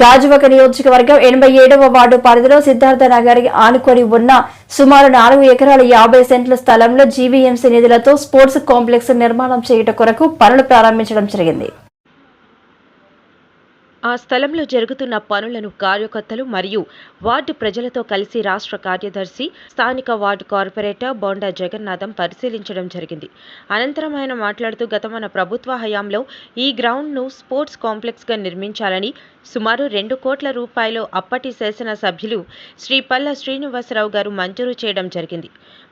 గాజువక నియోజకవర్గం ఎనభై ఏడవ వార్డు పరిధిలో సిద్ధార్థ నగర్ ఆనుకొని ఉన్న సుమారు నాలుగు ఎకరాల యాభై సెంట్ల స్థలంలో జీవీఎంసీ నిధులతో స్పోర్ట్స్ కాంప్లెక్స్ నిర్మాణం చేయుట కొరకు పనులు ప్రారంభించడం జరిగింది. ఆ స్థలంలో జరుగుతున్న పనులను కార్యకర్తలు మరియు వార్డు ప్రజలతో కలిసి రాష్ట్ర కార్యదర్శి స్థానిక వార్డు కార్పొరేటర్ బోండా జగన్నాథం పరిశీలించడం జరిగింది. అనంతరం ఆయన మాట్లాడుతూ గత మన ప్రభుత్వ హయాంలో ఈ గ్రౌండ్ను స్పోర్ట్స్ కాంప్లెక్స్గా నిర్మించాలని సుమారు రెండు కోట్ల రూపాయలు అప్పటి శాసనసభ్యులు శ్రీ పల్ల శ్రీనివాసరావు గారు మంజూరు చేయడం జరిగింది.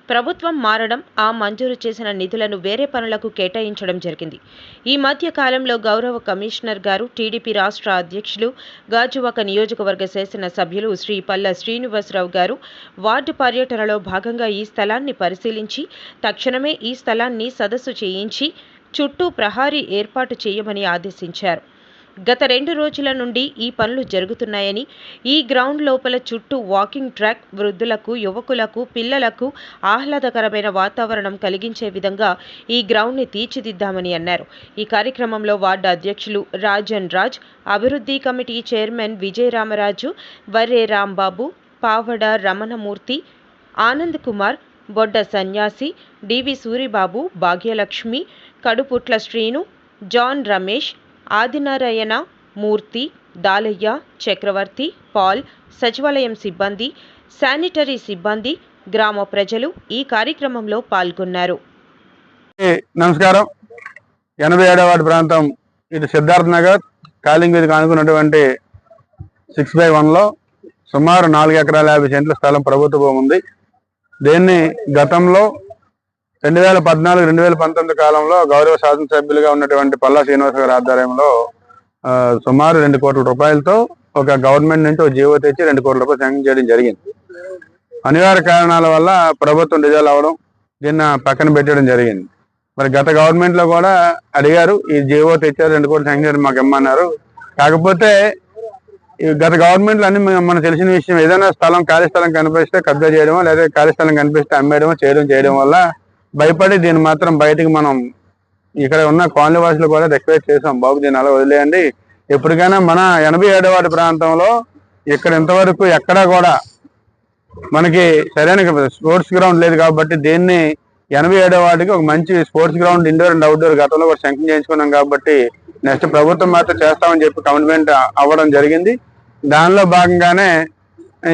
ప్రభుత్వం మారడం ఆ మంజూరు చేసిన నిధులను వేరే పనులకు కేటాయించడం జరిగింది. ఈ మధ్య కాలంలో గౌరవ కమిషనర్ గారు టీడీపీ రాష్ట్ర అధ్యక్షులు గాజువాక నియోజకవర్గ శాసన సభ్యులు శ్రీ పల్ల శ్రీనివాసరావు గారు వార్డు పర్యటనలో భాగంగా ఈ స్థలాన్ని పరిశీలించి తక్షణమే ఈ స్థలాన్ని సదస్సు చేయించి చుట్టూ ప్రహారీ ఏర్పాటు చేయమని ఆదేశించారు. గత రెండు రోజుల నుండి ఈ పనులు జరుగుతున్నాయని ఈ గ్రౌండ్ లోపల చుట్టూ వాకింగ్ ట్రాక్ వృద్ధులకు యువకులకు పిల్లలకు ఆహ్లాదకరమైన వాతావరణం కలిగించే విధంగా ఈ గ్రౌండ్ని తీర్చిదిద్దామని అన్నారు. ఈ కార్యక్రమంలో వార్డు అధ్యక్షులు రాజన్ రాజ్ అభివృద్ధి committee chairman Vijaya Ramaraju Varre Rambabu Pavada Ramanamurthy Anand Kumar Bodda Sanyasi DV Suribabu Bhagyalakshmi Kaduputla Srinu John Ramesh Adinarayana Murthy Dalayya Chakravarthi Paul సచివాలయం సిబ్బంది శానిటరీ సిబ్బంది గ్రామ ప్రజలు ఈ కార్యక్రమంలో పాల్గొన్నారు. నమస్కారం. ఎనభై ఏడవ వార్డు ప్రాంతం ఇది సిద్ధార్థ నగర్. కాలింగ్ మీదకి సిక్స్ బై వన్లో సుమారు నాలుగు ఎకరాల యాభై సెంట్ల స్థలం ప్రభుత్వ భూమి ఉంది. దీన్ని గతంలో రెండు వేల పద్నాలుగు రెండు వేల పంతొమ్మిది కాలంలో గౌరవ శాసనసభ్యులుగా ఉన్నటువంటి పల్లా శ్రీనివాస గారి ఆధ్వర్యంలో సుమారు రెండు కోట్ల రూపాయలతో ఒక గవర్నమెంట్ నుంచి ఒక జీవో తెచ్చి రెండు కోట్ల రూపాయలు శాంక్షన్ చేయడం జరిగింది. అనివార్య కారణాల వల్ల ప్రభుత్వం డిజాల్వ్ అవ్వడం దీన్ని పక్కన పెట్టడం జరిగింది. మరి గత గవర్నమెంట్లో కూడా అడిగారు ఈ జీవో తెచ్చారు రెండు కోట్లు శాంక్షన్ చేయడం మాకు ఇమ్మన్నారు. కాకపోతే ఈ గత గవర్నమెంట్లో అన్ని మనకు తెలిసిన విషయం ఏదైనా స్థలం ఖాళీ స్థలం కనిపిస్తే కబ్జా చేయడమో లేదా ఖాళీ స్థలం కనిపిస్తే అమ్మేయడమో చేయడం చేయడం వల్ల భయపడి దీన్ని మాత్రం బయటికి మనం ఇక్కడ ఉన్న కాలనీ వాసులు కూడా రిక్వెస్ట్ చేసాం. బాబు దీన్ని అలా వదిలేయండి. ఎప్పటికైనా మన ఎనభై ఏడవ ప్రాంతంలో ఇక్కడ ఇంతవరకు ఎక్కడా కూడా మనకి సరైన స్పోర్ట్స్ గ్రౌండ్ లేదు కాబట్టి దీన్ని ఎనభై ఏడో వాటికి ఒక మంచి sports ground indoor and outdoor గతంలో కూడా శంఖం చేయించుకున్నాం కాబట్టి నెక్స్ట్ ప్రభుత్వం మాత్రం చేస్తామని చెప్పి కమిట్మెంట్ అవ్వడం జరిగింది. దానిలో భాగంగానే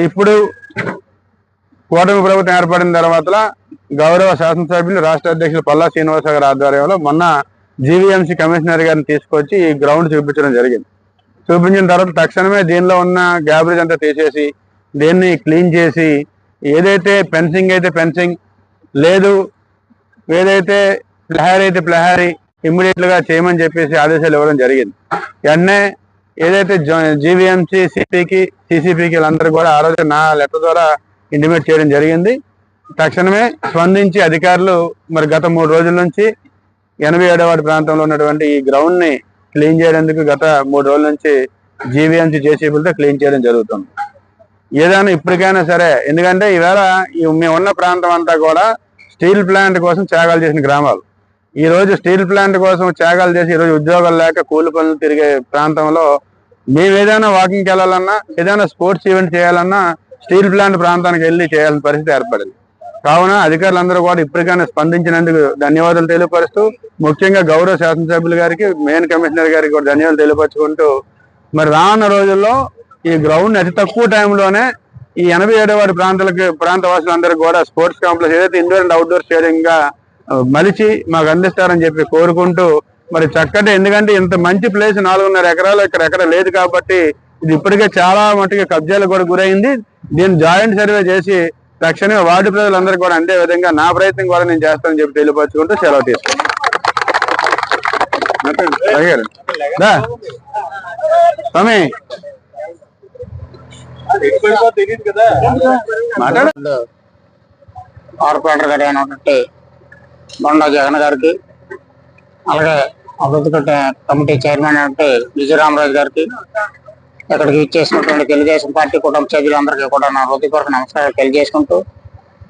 ఇప్పుడు కూటమి ప్రభుత్వం ఏర్పడిన తర్వాత గౌరవ శాసనసభ్యులు రాష్ట్ర అధ్యక్షులు పల్లా శ్రీనివాస గారి ఆధ్వర్యంలో మొన్న జీవీఎంసీ కమిషనర్ గారిని తీసుకొచ్చి ఈ గ్రౌండ్ చూపించడం జరిగింది. చూపించిన తర్వాత తక్షణమే దీనిలో ఉన్న గ్యాబరేజ్ అంతా తీసేసి దీన్ని క్లీన్ చేసి ఏదైతే ఫెన్సింగ్ అయితే ఫెన్సింగ్ లేదు ఏదైతే ప్లహారీ అయితే ప్లహారీ ఇమ్మీడియట్గా చేయమని చెప్పేసి ఆదేశాలు ఇవ్వడం జరిగింది. వెంటనే ఏదైతే జీవీఎంసీ సిపికి సిసిపికి వీళ్ళందరూ కూడా ఆ రోజు నా లెటర్ ద్వారా ఇంటిమేట్ చేయడం జరిగింది. తక్షణమే స్పందించి అధికారులు మరి గత మూడు రోజుల నుంచి ఎనభై ఏడవ ప్రాంతంలో ఉన్నటువంటి ఈ గ్రౌండ్ని క్లీన్ చేయడానికి గత మూడు రోజుల నుంచి జీవీఎంసీ జేసీబీలతో క్లీన్ చేయడం జరుగుతుంది. ఏదైనా ఇప్పటికైనా సరే ఎందుకంటే ఈవేళ ఈ మేము ఉన్న ప్రాంతం అంతా కూడా స్టీల్ ప్లాంట్ కోసం త్యాగాలు చేసిన గ్రామాలు. ఈ రోజు స్టీల్ ప్లాంట్ కోసం త్యాగాలు చేసి ఈ రోజు ఉద్యోగాలు లేక కూలి పనులు తిరిగే ప్రాంతంలో మేము ఏదైనా వాకింగ్కి వెళ్ళాలన్నా ఏదైనా స్పోర్ట్స్ ఈవెంట్ చేయాలన్నా స్టీల్ ప్లాంట్ ప్రాంతానికి వెళ్ళి చేయాల్సిన పరిస్థితి ఏర్పడింది. కావున అధికారులందరూ కూడా ఇప్పటికైనా స్పందించినందుకు ధన్యవాదాలు తెలియపరుస్తూ ముఖ్యంగా గౌరవ శాసనసభ్యులు గారికి మెయిన్ కమిషనర్ గారికి కూడా ధన్యవాదాలు తెలియపరుచుకుంటూ మరి రానున్న రోజుల్లో ఈ గ్రౌండ్ అతి తక్కువ టైంలోనే ఈ ఎనభై ఏడో వారి ప్రాంతాలకి ప్రాంత వాసులందరికీ కూడా స్పోర్ట్స్ కాంప్లెక్స్ ఏదైతే ఇండోర్ అండ్ అవుట్డోర్ స్టేడియం గా మలిచి మాకు అందిస్తారని చెప్పి కోరుకుంటూ మరి చక్కటి ఎందుకంటే ఇంత మంచి ప్లేస్ నాలుగున్నర ఎకరాలు ఇక్కడ ఎక్కడ లేదు కాబట్టి ఇది ఇప్పటికే చాలా మటుగా కబ్జాలకు కూడా గురైంది. దీన్ని జాయింట్ సర్వే చేసి తక్షణమే వార్డు ప్రజలందరికీ కూడా అందే విధంగా నా ప్రయత్నం కూడా నేను చేస్తానని చెప్పి తెలియపరచుకుంటూ సెలవు తీసుకుంటాను స్వామి. మాట్లాడు. కార్పొరేటర్ గారు అయినటువంటి బొండా జగన్ గారికి అలాగే అభివృద్ధి కమిటీ చైర్మన్ అయినటువంటి విజయరామరాజు గారికి ఇక్కడికి ఇచ్చేసినటువంటి తెలుగుదేశం పార్టీ కుటుంబ సభ్యులందరికీ కూడా నా హృదయపూర్వక నమస్కారాలు తెలియజేసుకుంటూ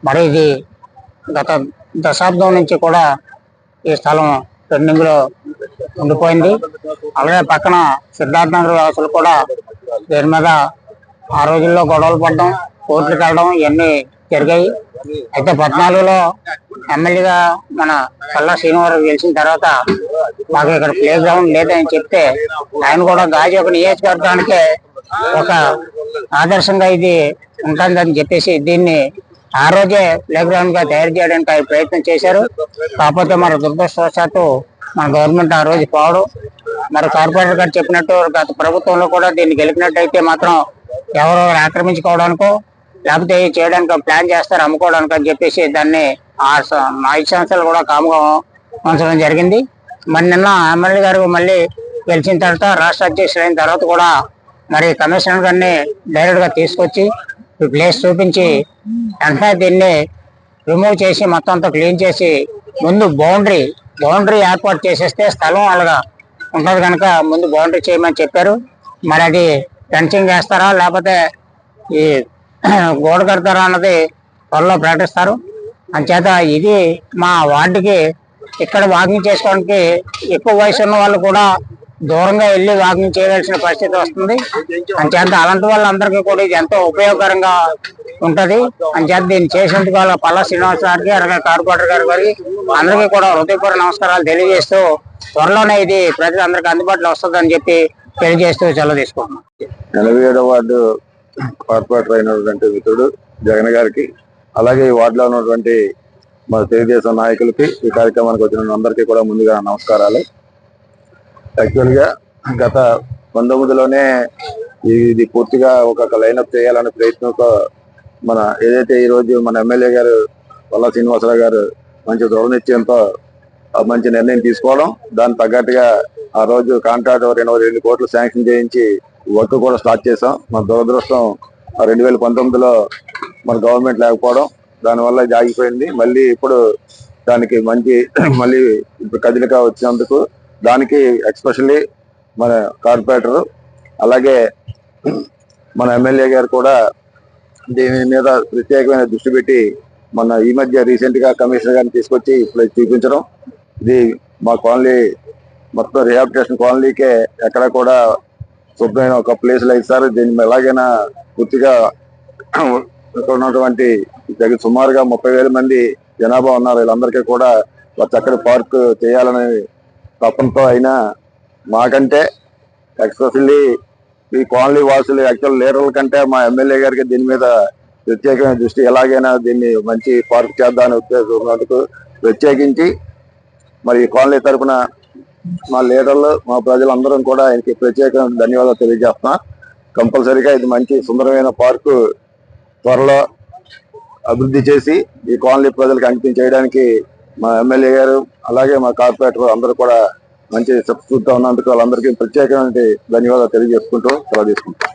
మరి ఇది గత దశాబ్దం నుంచి కూడా ఈ స్థలం పెండింగ్లో ఉండిపోయింది. అలాగే పక్కన సిద్ధార్థనగర్ వ్యవస్థలు కూడా దీని మీద ఆ రోజుల్లో గొడవలు పడడం కోర్టులకు వెళ్ళడం ఇవన్నీ జరిగాయి అయితే పద్నాలుగులో ఎమ్మెల్యేగా మన పల్లా శ్రీనివారావు గెలిచిన తర్వాత మాకు ఇక్కడ ప్లే గ్రౌండ్ లేదని చెప్తే ఆయన కూడా గాజు ఒక నియోజకవర్గానికే ఒక ఆదర్శంగా ఇది ఉంటుందని చెప్పేసి దీన్ని ఆ రోజే ప్లే గ్రౌండ్గా తయారు చేయడానికి ఆయన ప్రయత్నం చేశారు. కాకపోతే మరి దురదృష్టవశాత్తు మన గవర్నమెంట్ ఆ రోజు పోవడం. మరి కార్పొరేటర్ గారు చెప్పినట్టు గత ప్రభుత్వంలో కూడా దీన్ని గెలిపినట్టయితే మాత్రం ఎవరు ఆక్రమించుకోవడానికో లేకపోతే చేయడానికి ప్లాన్ చేస్తారు అమ్ముకోవడానికి అని చెప్పేసి దాన్ని ఆ స- ఐదు సంవత్సరాలు కూడా కాముగా ఉంచడం జరిగింది. మరి నిన్న ఎమ్మెల్యే గారు మళ్ళీ గెలిచిన తర్వాత రాష్ట్ర అధ్యక్షులు అయిన తర్వాత కూడా మరి కమిషనర్ గారిని డైరెక్ట్గా తీసుకొచ్చి ఈ ప్లేస్ చూపించి వెంటనే దీన్ని రిమూవ్ చేసి మొత్తం అంతా క్లీన్ చేసి ముందు బౌండరీ బౌండరీ ఏర్పాటు చేసేస్తే స్థలం అలాగా ఉంటుంది కనుక ముందు బౌండరీ చేయమని చెప్పారు. మరి అది ఫెన్సింగ్ వేస్తారా లేకపోతే ఈ గోడ కడతారా అన్నది త్వరలో ప్రకటిస్తారు. అంచేత ఇది మా వార్డుకి ఇక్కడ వాకింగ్ చేసుకోవడానికి ఎక్కువ వయసు ఉన్న వాళ్ళు కూడా దూరంగా వెళ్ళి వాకింగ్ చేయవలసిన పరిస్థితి వస్తుంది. అంచేత అలాంటి వాళ్ళందరికీ కూడా ఇది ఎంతో ఉపయోగకరంగా ఉంటది. అంచేత దీన్ని చేసినందుకు వాళ్ళ పల్లా శ్రీనివాస గారికి అలాగే కార్పొరేటర్ గారి గారికి అందరికీ కూడా హృదయపూర్వ నమస్కారాలు తెలియజేస్తూ త్వరలోనే ఇది ప్రజలందరికీ అందుబాటులో వస్తుందని చెప్పి తెలియజేస్తూ సెలవు తీసుకుంటున్నాం. నలభై ఏడో వార్డు కార్పొరేటర్ అయినటువంటి మిత్రుడు జగన్ గారికి అలాగే ఈ వార్డులో ఉన్నటువంటి మన తెలుగుదేశం నాయకులకి ఈ కార్యక్రమానికి వచ్చిన అందరికీ కూడా ముందుగా నమస్కారాలు. యాక్చువల్గా గత పంతొమ్మిదిలోనే ఇది పూర్తిగా ఒక లైనప్ చేయాలనే ప్రయత్నంతో మన ఏదైతే ఈ రోజు మన ఎమ్మెల్యే గారు వల్ల శ్రీనివాసరావు గారు మంచి దృఢనిశ్చయంతో మంచి నిర్ణయం తీసుకోవడం దానికి తగ్గట్టుగా ఆ రోజు కాంట్రాక్ట్ రెండు రెండు కోట్లు శాంక్షన్ చేయించి వర్క్ కూడా స్టార్ట్ చేసాం మన దురదృష్టం ఆ రెండు వేల పంతొమ్మిదిలో మన గవర్నమెంట్ లేకపోవడం దానివల్ల ఇది ఆగిపోయింది. మళ్ళీ ఇప్పుడు దానికి మంచి మళ్ళీ ఇప్పుడు వచ్చినందుకు దానికి ఎక్స్పెషల్లీ మన కార్పొరేటర్ అలాగే మన ఎమ్మెల్యే గారు కూడా దీని మీద ప్రత్యేకమైన దృష్టి పెట్టి మన ఈ మధ్య రీసెంట్గా కమిషనర్ గారిని తీసుకొచ్చి ఇప్పుడు చూపించడం. ఇది మా కాలనీ మొత్తం రిహాబిటేషన్ కాలనీకే ఎక్కడ కూడా స్వప్నమైన ఒక ప్లేస్ లేదు సార్ దీన్ని ఎలాగైనా పూర్తిగా ఇక్కడ ఉన్నటువంటి దగ్గర సుమారుగా ముప్పై వేల మంది జనాభా ఉన్నారు. వీళ్ళందరికీ కూడా ఒక చక్కటి పార్క్ చేయాలనే తపంతో అయినా మాకంటే ఎక్స్పెషల్లీ ఈ కాలనీ వాసులు యాక్చువల్ లీడర్ల కంటే మా ఎమ్మెల్యే గారికి దీని మీద ప్రత్యేకమైన దృష్టి ఎలాగైనా దీన్ని మంచి పార్క్ చేద్దామని ఉద్దేశం ఉన్నందుకు ప్రత్యేకించి మరి ఈ కాలనీ తరపున మా లీడర్లు మా ప్రజలందరం కూడా ఆయనకి ప్రత్యేకమైన ధన్యవాదాలు తెలియజేస్తున్నా. కంపల్సరీగా ఇది మంచి సుందరమైన పార్కు త్వరలో అభివృద్ధి చేసి ఈ కాలనీ ప్రజలకు అంకితం చేయడానికి మా ఎమ్మెల్యే గారు అలాగే మా కార్పొరేటర్ అందరూ కూడా మంచి చూస్తూ ఉన్నందుకు వాళ్ళందరికీ ప్రత్యేకమైన ధన్యవాదాలు తెలియజేసుకుంటూ సెలవు తీసుకుంటాం